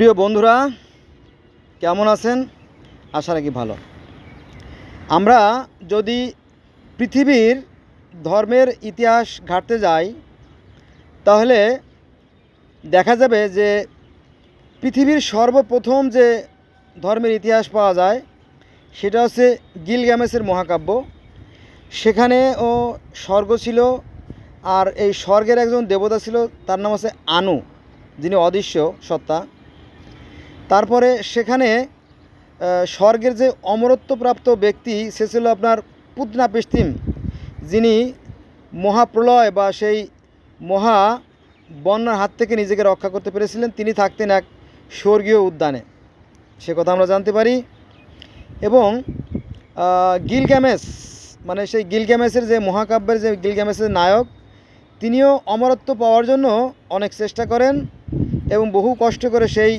প্রিয় বন্ধুরা, কেমন আছেন? আশা রাখি ভালো। আমরা যদি পৃথিবীর ধর্মের ইতিহাস ঘাঁটতে যাই, তাহলে দেখা যাবে যে পৃথিবীর সর্বপ্রথম যে ধর্মের ইতিহাস পাওয়া যায়, সেটা হচ্ছে গিলগ্যামেসের মহাকাব্য। সেখানে ও স্বর্গ ছিল, আর এই স্বর্গের একজন দেবতা ছিল, তার নাম হচ্ছে আনু, যিনি অদৃশ্য সত্তা। তারপরে সেখানে স্বর্গের যে অমরত্বপ্রাপ্ত ব্যক্তি, সে ছিল আপনার পুতনা পেস্তিম যিনি মহাপ্রলয় বা সেই মহা বন্যার হাত থেকে নিজেকে রক্ষা করতে পেরেছিলেন। তিনি থাকতেন এক স্বর্গীয় উদ্যানে। সে কথা আমরা জানতে পারি। এবং গিলগ্যামেস মানে সেই গিলগ্যামেসের যে মহাকাব্যের যে গিলগ্যামেসের নায়ক, তিনিও অমরত্ব পাওয়ার জন্য অনেক চেষ্টা করেন এবং বহু কষ্ট করে সেই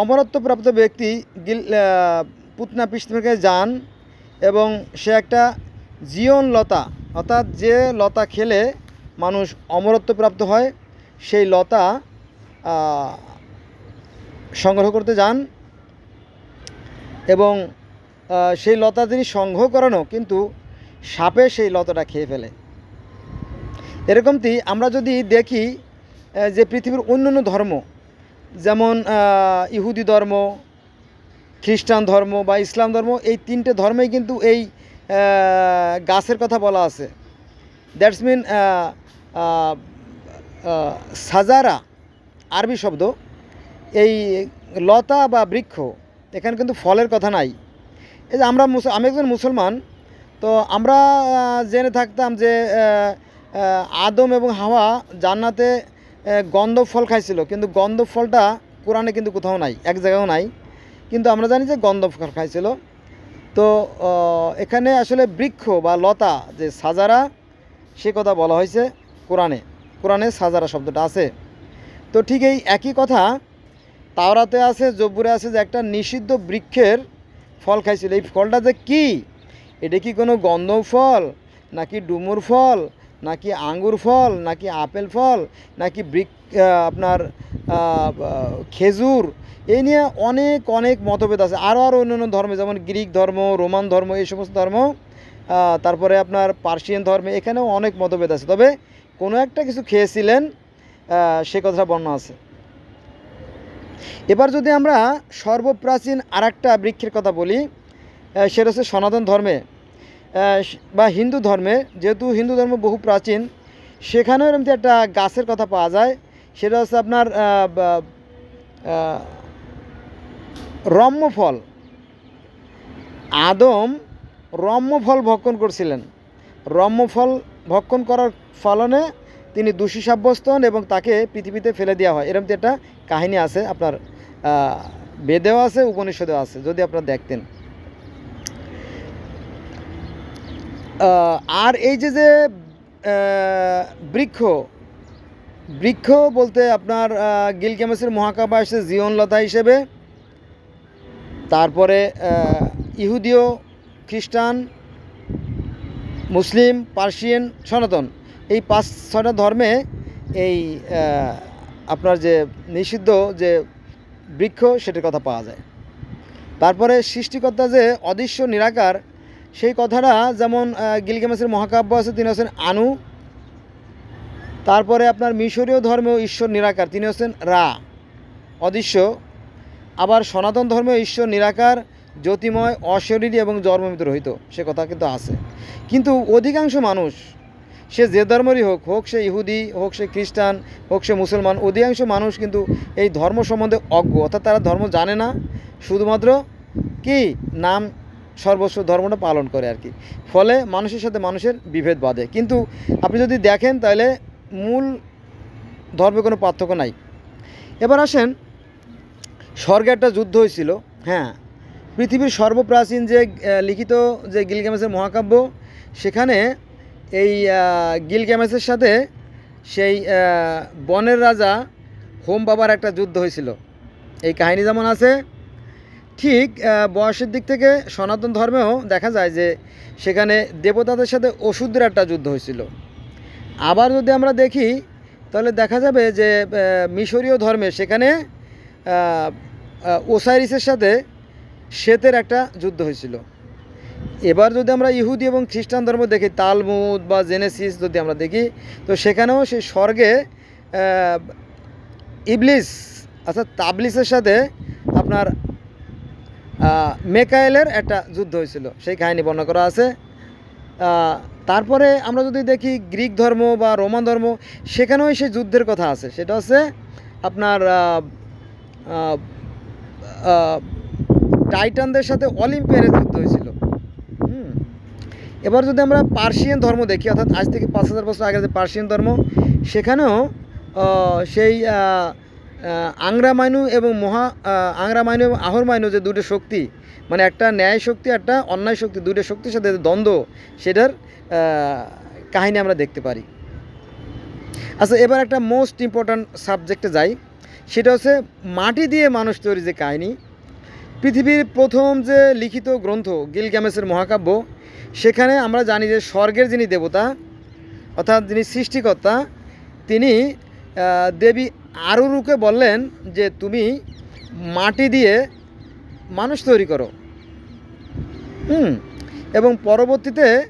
অমরত্বপ্রাপ্ত ব্যক্তি গিল পুতনা পিস্তকে যান এবং সে একটা জীবন লতা, অর্থাৎ যে লতা খেলে মানুষ অমরত্বপ্রাপ্ত হয়, সেই লতা সংগ্রহ করতে যান এবং সেই লতা তিনি সংগ্রহ করানো, কিন্তু সাপে সেই লতাটা খেয়ে ফেলে। এরকমটি আমরা যদি দেখি যে পৃথিবীর অন্য অন্য ধর্ম যেমন ইহুদি ধর্ম, খ্রিস্টান ধর্ম বা ইসলাম ধর্ম, এই তিনটে ধর্মেই কিন্তু এই গাছের কথা বলা আছে। দ্যাটস মিন সাজারা আরবি শব্দ, এই লতা বা বৃক্ষ, এখানে কিন্তু ফলের কথা নাই। এই যে আমরা আমি একজন মুসলমান, তো আমরা জেনে থাকতাম যে আদম এবং হাওয়া জান্নাতে গন্ধ ফল খাইছিল। কিন্তু গন্ধ ফলটা কোরআনে কিন্তু কোথাও নাই, এক জায়গাও নাই। কিন্তু আমরা জানি যে গন্ধ ফল খাইছিল। তো এখানে আসলে বৃক্ষ বা লতা যে সাজারা, সে কথা বলা হয়েছে কোরআনে। কোরআনে সাজারা শব্দটা আছে। তো ঠিক এই একই কথা তাওরাতে আছে, জব্বুরে আছে যে একটা নিষিদ্ধ বৃক্ষের ফল খাইছিল। এই ফলটা যে কি? এটা কি কোনো গন্ধ ফল নাকি ডুমুর ফল? নাকি আঙ্গুর ফল, নাকি আপেল ফল, নাকি বৃক আপনার খেজুর এই নিয়ে অনেক অনেক মতভেদ আছে। আরও আরও অন্যান্য ধর্মে, যেমন গ্রিক ধর্ম, রোমান ধর্ম, এই সমস্ত ধর্ম তারপরে আপনার পার্সিয়ান ধর্মে, এখানেও অনেক মতভেদ আছে। তবে কোনো একটা কিছু খেয়েছিলেন সে কথাটা বর্ণনা আছে। এবার যদি আমরা সর্বপ্রাচীন আর একটা বৃক্ষের কথা বলি সেটা হচ্ছে সনাতন ধর্মে। বা হিন্দু ধর্মে, যেহেতু হিন্দু ধর্ম বহু প্রাচীন, সেখানেও এরকম একটা গাছের কথা পাওয়া যায়। সেটা হচ্ছে আপনার রম্যফল। আদম রম্যফল ভক্ষণ করছিলেন। রম্যফল ভক্ষণ করার ফলনে তিনি দোষী সাব্যস্ত হন এবং তাকে পৃথিবীতে ফেলে দেওয়া হয়। এরকম একটা কাহিনী আছে, আপনার বেদেও আছে, উপনিষদেও আছে, যদি আপনারা দেখতেন। আর এই যে যে বৃক্ষ বৃক্ষ বলতে আপনার গিলগ্যামেসের মহাকাব্য আসছে জীবনলতা হিসেবে। তারপরে ইহুদিও খ্রিস্টান, মুসলিম, পার্সিয়ান, সনাতন। এই পাঁচ ছটা ধর্মে এই আপনার যে নিষিদ্ধ যে বৃক্ষ, সেটার কথা পাওয়া যায়। তারপরে সৃষ্টিকর্তা যে অদৃশ্য নিরাকার সেই কথাটা যেমন আহ, গিলগামেসের মহাকাব্য আছে তিনি হচ্ছেন আনু। তারপরে আপনার মিশরীয় ধর্মেও ঈশ্বর নিরাকার তিনি হচ্ছেন রা অদৃশ্য। আবার সনাতন ধর্মেও ঈশ্বর নিরাকার জ্যোতিময় অশরীরী এবং জন্মমিত রহিত সে কথা কিন্তু আছে। কিন্তু অধিকাংশ মানুষ সে যে ধর্মেরই হোক হোক সে ইহুদি হোক সে খ্রিস্টান হোক সে মুসলমান অধিকাংশ মানুষ কিন্তু এই ধর্ম সম্বন্ধে অজ্ঞ অর্থাৎ তারা ধর্ম জানে না। শুধুমাত্র কি? নাম সর্বস্ব ধর্মটা পালন করে আর কি। ফলে মানুষের সাথে মানুষের বিভেদ বাঁধে। কিন্তু আপনি যদি দেখেন তাহলে মূল ধর্মে কোনো পার্থক্য নাই। এবার আসেন, স্বর্গে একটা যুদ্ধ হয়েছিল হ্যাঁ। পৃথিবীর সর্বপ্রাচীন যে লিখিত যে গিলগ্যামেসের মহাকাব্য, সেখানে এই গিলগ্যামেসের সাথে সেই বনের রাজা হোম বাবার একটা যুদ্ধ হয়েছিল। এই কাহিনী যেমন আছে ঠিক বয়সের দিক থেকে সনাতন ধর্মেও দেখা যায় যে সেখানে দেবতাদের সাথে ওষুধের একটা যুদ্ধ হয়েছিল। আবার যদি আমরা দেখি, তাহলে দেখা যাবে যে মিশরীয় ধর্মে সেখানে ওসাইরিসের সাথে শ্বেতের একটা যুদ্ধ হয়েছিল। এবার যদি আমরা ইহুদি এবং খ্রিস্টান ধর্ম দেখি, তালমুদ বা জেনেসিস যদি আমরা দেখি, তো সেখানেও সেই স্বর্গে ইবলিস, অর্থাৎ তাবলিসের সাথে আপনার মেকায়েলের একটা যুদ্ধ হয়েছিল, সেই কাহিনী বর্ণনা করা আছে। তারপরে আমরা যদি দেখি গ্রিক ধর্ম বা রোমান ধর্ম, সেখানেও সেই যুদ্ধের কথা আছে। সেটা হচ্ছে আপনার টাইটানদের সাথে অলিম্পিয়ারের যুদ্ধ হয়েছিল। এবার যদি আমরা পার্সিয়ান ধর্ম দেখি, অর্থাৎ আজ থেকে পাঁচ হাজার বছর আগে যে পার্সিয়ান ধর্ম, সেখানেও সেই আহ, আহ, আংরা মাইনু এবং মহা আহ, আংরা মাইনু এবং আহর মাইনু যে দুটো শক্তি মানে একটা ন্যায় শক্তি একটা অন্যায় শক্তি দুটো শক্তির সাথে দ্বন্দ্ব সেটার কাহিনী আমরা দেখতে পারি। আচ্ছা এবার একটা মোস্ট ইম্পর্ট্যান্ট সাবজেক্টে যাই। সেটা হচ্ছে মাটি দিয়ে মানুষ তৈরি যে কাহিনী। পৃথিবীর প্রথম যে লিখিত গ্রন্থ গিলগ্যামেসের মহাকাব্য সেখানে আমরা জানি যে স্বর্গের যিনি দেবতা অর্থাৎ যিনি সৃষ্টিকর্তা তিনি দেবী আরুরুকে বললেন যে, তুমি মাটি দিয়ে মানুষ তৈরি করো। হুম, এবং পরবর্তীতে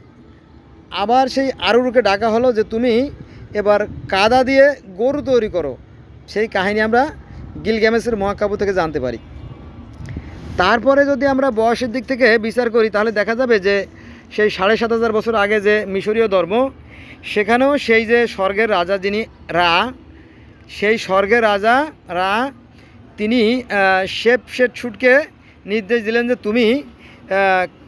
আবার সেই আরুরুকে ডাকা হলো যে, তুমি এবার কাদা দিয়ে গরু তৈরি করো। সেই কাহিনী আমরা গিলগ্যামেসের মহাকাব্য থেকে জানতে পারি। তারপরে যদি আমরা বয়সের দিক থেকে বিচার করি, তাহলে দেখা যাবে যে, সেই সাড়ে সাত হাজার বছর আগে যে মিশরীয় ধর্ম, সেখানেও সেই যে স্বর্গের রাজা যিনি রা সেই স্বর্গের রাজা, রা, তিনি শেপ শেট শুটকে নির্দেশ দিলেন যে তুমি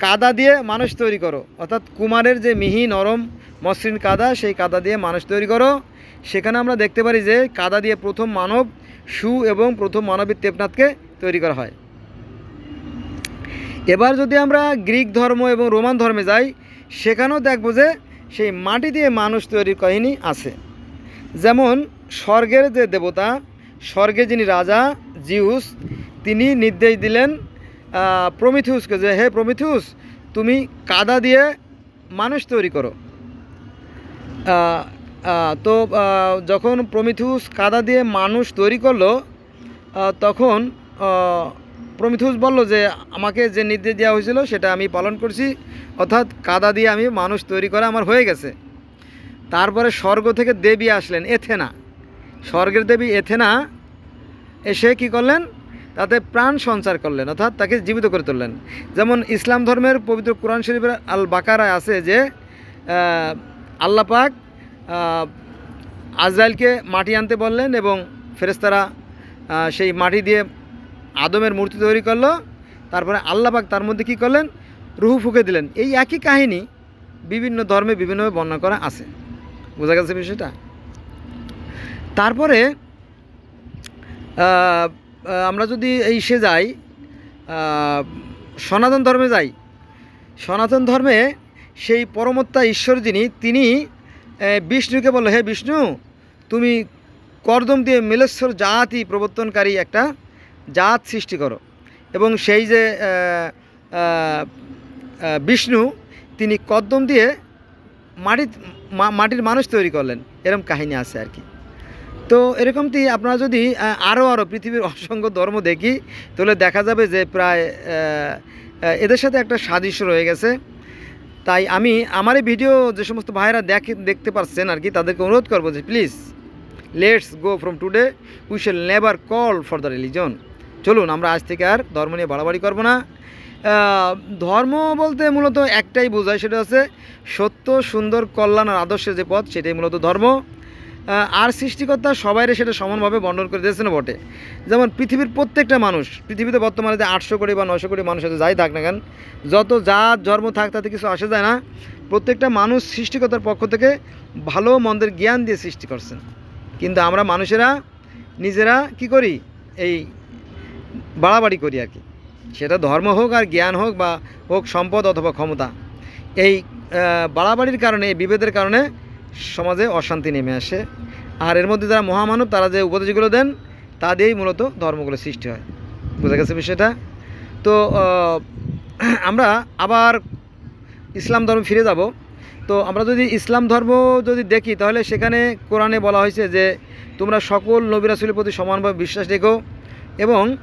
কাদা দিয়ে মানুষ তৈরি করো। অর্থাৎ কুমারের যে মিহি নরম মসৃণ কাদা, সেই কাদা দিয়ে মানুষ তৈরি করো। সেখানে আমরা দেখতে পারি যে কাদা দিয়ে প্রথম মানব সু এবং প্রথম মানবী দেবনাথকে তৈরি করা হয়। এবার যদি আমরা গ্রিক ধর্ম এবং রোমান ধর্মে যাই, সেখানেও দেখব যে সেই মাটি দিয়ে মানুষ তৈরির কাহিনী আছে। যেমন স্বর্গের যে দেবতা, স্বর্গে যিনি রাজা, জিউস, তিনি নির্দেশ দিলেন প্রমিথিউসকে যে, হে প্রমিথিউস, তুমি কাদা দিয়ে মানুষ তৈরি করো। তো যখন প্রমিথিউস কাদা দিয়ে মানুষ তৈরি করল তখন প্রমিথিউস বলল যে, আমাকে যে নির্দেশ দেওয়া হয়েছিল, সেটা আমি পালন করছি। অর্থাৎ কাদা দিয়ে আমি মানুষ তৈরি করা আমার হয়ে গেছে। তারপরে স্বর্গ থেকে দেবী আসলেন, এথেনা। স্বর্গের দেবী এথেনা এসে কি করলেন? তাতে প্রাণ সঞ্চার করলেন অর্থাৎ তাকে জীবিত করে তুললেন। যেমন ইসলাম ধর্মের পবিত্র কোরআন শরীফের আল বাকারায় আছে যে আহ, আল্লাহ পাক আজরাইলকে মাটি আনতে বললেন এবং ফেরেস্তারা সেই মাটি দিয়ে আদমের মূর্তি তৈরি করল। তারপরে আল্লাহ পাক তার মধ্যে কি করলেন? রুহু ফুকে দিলেন। এই একই কাহিনী বিভিন্ন ধর্মে বিভিন্নভাবে বর্ণনা করা আছে। বোঝা গেছে বিষয়টা? তারপরে আমরা যদি এই সে যাই সনাতন ধর্মে যাই। সনাতন ধর্মে সেই পরমত্তা ঈশ্বর যিনি, তিনি বিষ্ণুকে বলল, হে বিষ্ণু, তুমি কর্দম দিয়ে মিলেশ্বর জাতি প্রবর্তনকারী একটা জাত সৃষ্টি করো। এবং সেই যে বিষ্ণু, তিনি কদ্দম দিয়ে মাটির মাটির মানুষ তৈরি করলেন। এরকম কাহিনী আছে আর কি। তো এরকমটি আপনারা যদি আরও আরও পৃথিবীর অসংখ্য ধর্ম দেখি, তাহলে দেখা যাবে যে প্রায় এদের সাথে একটা সাদৃশ্য রয়ে গেছে। তাই আমি আমার এই ভিডিও যে সমস্ত ভাইরা দেখে, দেখতে পাচ্ছেন আর কি, তাদেরকে অনুরোধ করব যে please let's go from today we shall never call for the religion চলুন, আমরা আজ থেকে আর ধর্ম নিয়ে বাড়াবাড়ি করব না। ধর্ম বলতে মূলত একটাই বোঝায়, সেটা হচ্ছে সত্য, সুন্দর, কল্যাণ আর আদর্শের যে পথ, সেটাই মূলত ধর্ম। আর সৃষ্টিকর্তা সবাইরে সেটা সমানভাবে বন্টন করে দিয়েছেন বটে। যেমন পৃথিবীর প্রত্যেকটা মানুষ, পৃথিবীতে বর্তমানে যে আটশো কোটি বা নশো কোটি মানুষ যাই থাক না কেন, যত জাত জন্ম থাক তাতে কিছু আসে যায় না, প্রত্যেকটা মানুষ সৃষ্টিকর্তার পক্ষ থেকে ভালো মন্দের জ্ঞান দিয়ে সৃষ্টি করছেন। কিন্তু আমরা মানুষেরা, নিজেরা কি করি? এই বাড়াবাড়ি করি আর কি। সেটা ধর্ম হোক আর জ্ঞান হোক বা হোক সম্পদ অথবা ক্ষমতা। এই বাড়াবাড়ির কারণে, এই বিভেদের কারণে সমাজে অশান্তি নেমে আসে। আর এর মধ্যে যারা মহামানব, তারা যে উপদেশগুলো দেন, তা দিয়েই মূলত ধর্মগুলো সৃষ্টি হয়। বোঝা গেছে বিষয়টা? তো আমরা আবার ইসলাম ধর্ম ফিরে যাব। তো, আমরা যদি ইসলাম ধর্ম যদি দেখি, তাহলে সেখানে কোরআনে বলা হয়েছে যে, তোমরা সকল নবী রাসূলের প্রতি সমানভাবে বিশ্বাস রেখো এবং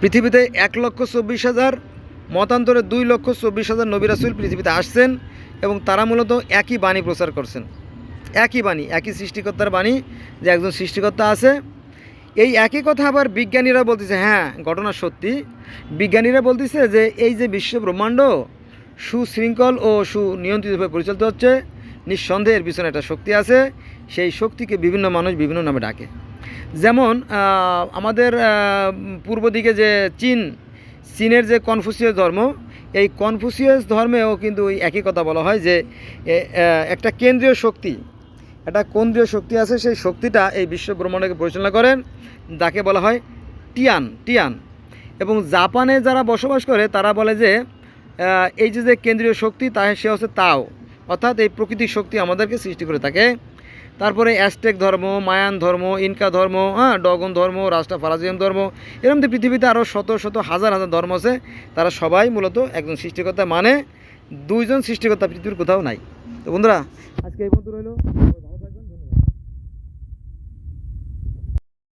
পৃথিবীতে এক লক্ষ চব্বিশ হাজার, মতান্তরে দুই লক্ষ চব্বিশ হাজার নবী রাসুল পৃথিবীতে আসছেন। এবং তারা মূলত একই বাণী প্রচার করছেন। একই বাণী, একই সৃষ্টিকর্তার বাণী যে একজন সৃষ্টিকর্তা আছে। এই একই কথা আবার বিজ্ঞানীরা বলতেছে হ্যাঁ ঘটনা সত্যি। বিজ্ঞানীরা বলতেছে যে এই যে বিশ্ব ব্রহ্মাণ্ড সুশৃঙ্খল ও সুনিয়ন্ত্রিতভাবে পরিচালিত হচ্ছে, নিঃসন্দেহের পিছনে একটা শক্তি আছে, সেই শক্তিকে বিভিন্ন মানুষ বিভিন্ন নামে ডাকে। যেমন আমাদের পূর্ব দিকে যে চীন, চীনের যে কনফুসিয়াস ধর্ম এই কনফুসিয়াস ধর্মেও কিন্তু ওই একই কথা বলা হয় যে একটা কেন্দ্রীয় শক্তি, একটা কেন্দ্রীয় শক্তি আছে, সেই শক্তিটা এই বিশ্ব ব্রহ্মাণ্ডকে পরিচালনা করেন, যাকে বলা হয় টিয়ান টিয়ান। এবং জাপানে যারা বসবাস করে, তারা বলে যে এই যে যে কেন্দ্রীয় শক্তি, তা, সে হচ্ছে তাও। অর্থাৎ এই প্রকৃতিক শক্তি আমাদেরকে সৃষ্টি করে থাকে। তারপরে অ্যাস্টেক ধর্ম, মায়ান ধর্ম, ইনকা ধর্ম হ্যাঁ ডগন ধর্ম রাস্তা ফারাজিয়াম ধর্ম এরকম তো পৃথিবীতে আরও শত শত হাজার হাজার ধর্ম আছে। তারা সবাই মূলত একজন সৃষ্টিকর্তা মানে দুইজন সৃষ্টিকর্তা পৃথিবীর কোথাও নাই। তো বন্ধুরা, আজকে এই বন্ধু রইল।